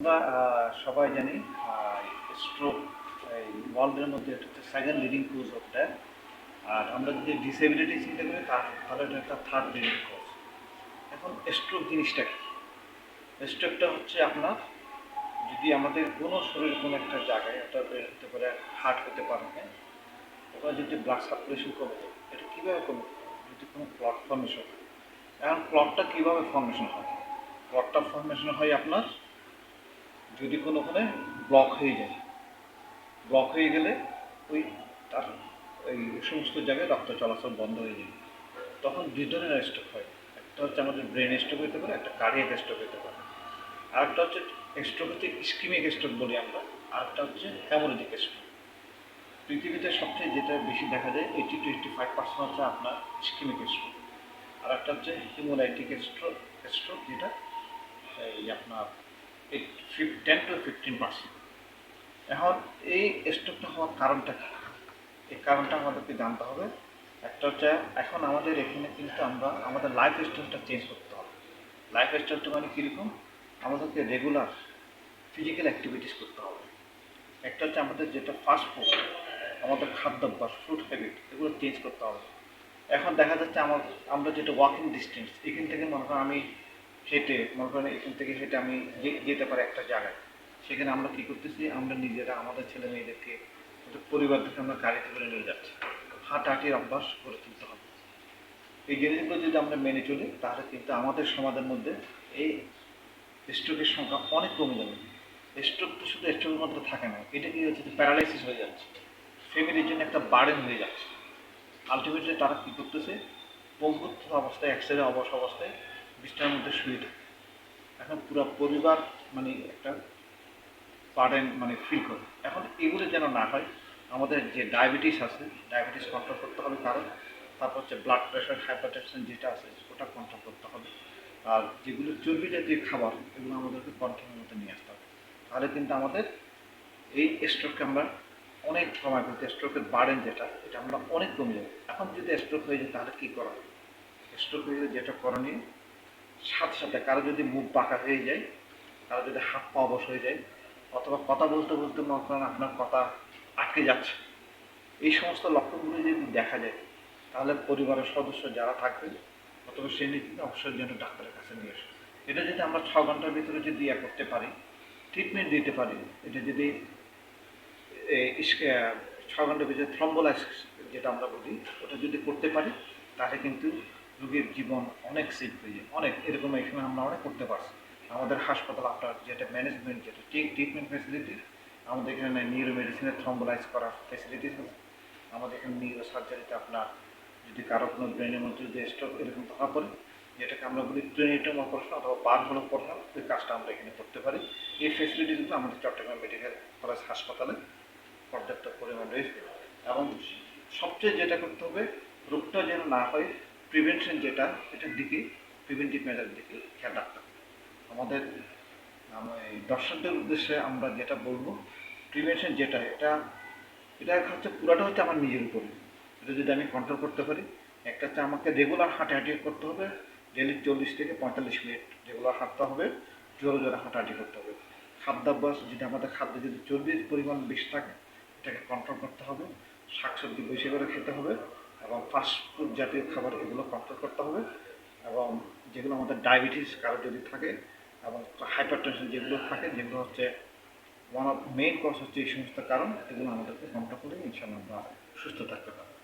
আমরা সবাই জানি স্ট্রোক ওয়ার্ল্ডের মধ্যে এটা হচ্ছে second leading cause of that আর আমরা যদি ডিসেবিলিটি চিন্তা করি তাহলে এটা একটা থার্ড লিডিং কোজ এখন স্ট্রোক জিনিসটা কি? স্ট্রোকটা হচ্ছে আপনার, যদি আমাদের কোনো শরীর কোনো একটা জায়গায়, এটা হতে পারে হার্ট হতে পারে হ্যাঁ? ওটা যদি ব্লাড সার্কুলেশন কমে যায়, এটা কীভাবে কমে যদি কোনো ক্লট ফর্মেশন হয়। এখন ক্লটটা কীভাবে ফর্মেশন হয়? ক্লটটা ফর্মেশন হয় আপনার যদি কোনোখানে ব্লক হয়ে যায়। ব্লক হয়ে গেলে ওই তার এই সমস্ত জায়গায় রক্ত চলাচল বন্ধ হয়ে যায়। তখন দুই ধরনের স্ট্রোক হয়। একটা হচ্ছে আমাদের ব্রেন স্ট্রোক হতে পারে, একটা কার্ডিয়াক স্ট্রোক হতে পারে। আরেকটা হচ্ছে স্ট্রোক হচ্ছে ইস্কিমিক স্ট্রোক বলি আমরা, আরেকটা হচ্ছে হ্যামোরেজিক স্ট্রোক। পৃথিবীতে সবচেয়ে যেটা বেশি দেখা যায় eighty two eighty five percent হচ্ছে আপনার ইস্কিমিক স্ট্রোক। আর একটা হচ্ছে হিমোলাইটিক স্ট্রোক স্ট্রোক যেটা, এই আপনার টেন টু ফিফটিন পার্সেন্ট এখন এই স্ট্রোকটা হওয়ার কারণটা কী? এই কারণটা আমাদেরকে জানতে হবে? একটা হচ্ছে এখন আমাদের এখানে কিন্তু আমরা, আমাদের লাইফ স্টাইলটা চেঞ্জ করতে হবে। লাইফ স্টাইলটা মানে কীরকম? আমাদেরকে রেগুলার ফিজিক্যাল অ্যাক্টিভিটিস করতে হবে। একটা হচ্ছে আমাদের যেটা ফাস্ট ফুড আমাদের খাদ্যাভ্যাস ফুড হ্যাবিট এগুলো চেঞ্জ করতে হবে। এখন দেখা যাচ্ছে আমার, আমরা যেটা ওয়াকিং ডিস্টেন্স এখান থেকে মনে করেন আমি হেঁটে, মনে করেন এখান থেকে হেঁটে আমি যেতে পারি একটা জায়গায়, সেখানে আমরা কী করতেছি, আমরা নিজেরা, আমাদের ছেলে মেয়েদেরকে পরিবার থেকে আমরা গাড়িতে করে নিয়ে যাচ্ছি। হাঁটাহাঁটির অভ্যাস করে তুলতে হবে। এই জিনিসগুলো যদি আমরা মেনে চলি, তাহলে কিন্তু আমাদের সমাজের মধ্যে এই স্ট্রোকের সংখ্যা অনেক কমে যাবে। স্ট্রোক তো শুধু স্ট্রোকের মধ্যে থাকে না, এটা কি হচ্ছে প্যারালাইসিস হয়ে যাচ্ছে। ফ্যামিলির জন্য একটা বার্ডেন হয়ে যাচ্ছে। আলটিমেটলি তারা কী করতেছে পঙ্গুত্ব অবস্থায় অ্যাক্সিডেন্ট অবশ অবস্থায় বিছানার মধ্যে শুয়ে থাকে এখন পুরো পরিবার মানে একটা বার্ডেন মানে ফিল করে। এখন এগুলো যেন না হয়, আমাদের যে ডায়াবেটিস আছে ডায়াবেটিস কন্ট্রোল করতে হবে কারণ, তারপর হচ্ছে ব্লাড প্রেশার হাইপারটেনশন যেটা আছে, ওটা কন্ট্রোল করতে হবে। আর যেগুলো চর্বি জাতীয় খাবার, এগুলো আমাদেরকে কন্ট্রোলের মধ্যে নিয়ে আসতে হবে। তাহলে কিন্তু আমাদের এই স্ট্রোককে আমরা অনেক কমায় ফেলতে স্ট্রোকের বার্ডেন যেটা, এটা আমরা অনেক কমে যাবে। এখন যদি স্ট্রোক হয়ে যায়, তাহলে কী করা হবে? স্ট্রোক হয়ে যেটা করণীয় সাথে সাথে কারও যদি মুখ বাঁকা হয়ে যায়, কারও যদি হাত পা অবশ হয়ে যায়, অথবা কথা বলতে বলতে মনে করেন আপনার কথা আটকে যাচ্ছে। এই সমস্ত লক্ষণগুলো যদি দেখা যায়, তাহলে পরিবারের সদস্য যারা থাকবে অথবা সে নিজে অবশ্যই যেন ডাক্তারের কাছে নিয়ে আসে এটা যদি আমরা ছ ঘণ্টার ভিতরে যদি ইয়ে করতে পারি ট্রিটমেন্ট দিতে পারি, এটা যদি ছ ঘণ্টার ভিতরে থ্রম্বোলাইসিস যেটা আমরা বলি, ওটা যদি করতে পারি, তাহলে কিন্তু রোগীর জীবন, অনেক সেভ হয়ে যায় অনেক, এরকম এখানে আমরা অনেক করতে পারছি। আমাদের হাসপাতাল, আপনার যেটা ম্যানেজমেন্ট যেটা ট্রিটমেন্ট ফেসিলিটিস আমাদের এখানে নিউরো মেডিসিনের থ্রম্বোলাইজ করার ফেসিলিটিস আছে। আমাদের এখানে নিউরো সার্জারিতে আপনার যদি কারও কোনো ব্রেনের মধ্যে যদি স্ট্রোক এরকম ধরা পড়ে যেটাকে আমরা বলি ট্রেনিটম অপারেশন অথবা বার হলো অপারেশন ওই কাজটা আমরা এখানে করতে পারি। এই ফেসিলিটিসগুলো আমাদের চট্টগ্রাম মেডিকেল কলেজ হাসপাতালে পর্যাপ্ত পরিমাণ রয়েছে। এবং সবচেয়ে যেটা করতে হবে, রোগটা যেন না হয় প্রিভেনশন যেটা, এটার দিকে প্রিভেন্টিভ মেজার দিকে খেয়াল রাখতে হবে। আমাদের দর্শকদের উদ্দেশ্যে আমরা যেটা বলব প্রিভেনশন যেটা, এটা এটা হচ্ছে পুরাটা হচ্ছে আমার নিজের উপরে। এটা যদি আমি কন্ট্রোল করতে পারি, একটা হচ্ছে আমাকে রেগুলার হাঁটাহাঁটি করতে হবে ডেলি চল্লিশ থেকে পঁয়তাল্লিশ মিনিট রেগুলার হাঁটতে হবে, জোরে জোরে হাঁটাহাঁটি করতে হবে। খাদ্যাভ্যাস, যদি আমাদের খাদ্যে যদি চর্বির পরিমাণ বেশি থাকে, এটাকে কন্ট্রোল করতে হবে, শাকসবজি বেশি করে খেতে হবে এবং ফাস্টফুড জাতীয় খাবার এগুলো কন্ট্রোল করতে হবে এবং যেগুলো আমাদের ডায়াবেটিস কারও যদি থাকে এবং হাইপার টেনশন যেগুলো থাকে, যেগুলো হচ্ছে ওয়ান অফ মেইন কজ হচ্ছে এই সমস্ত কারণ, এগুলো আমাদেরকে কন্ট্রোল করে ইনশাল্লাহ আমরা সুস্থ থাকতে পারব।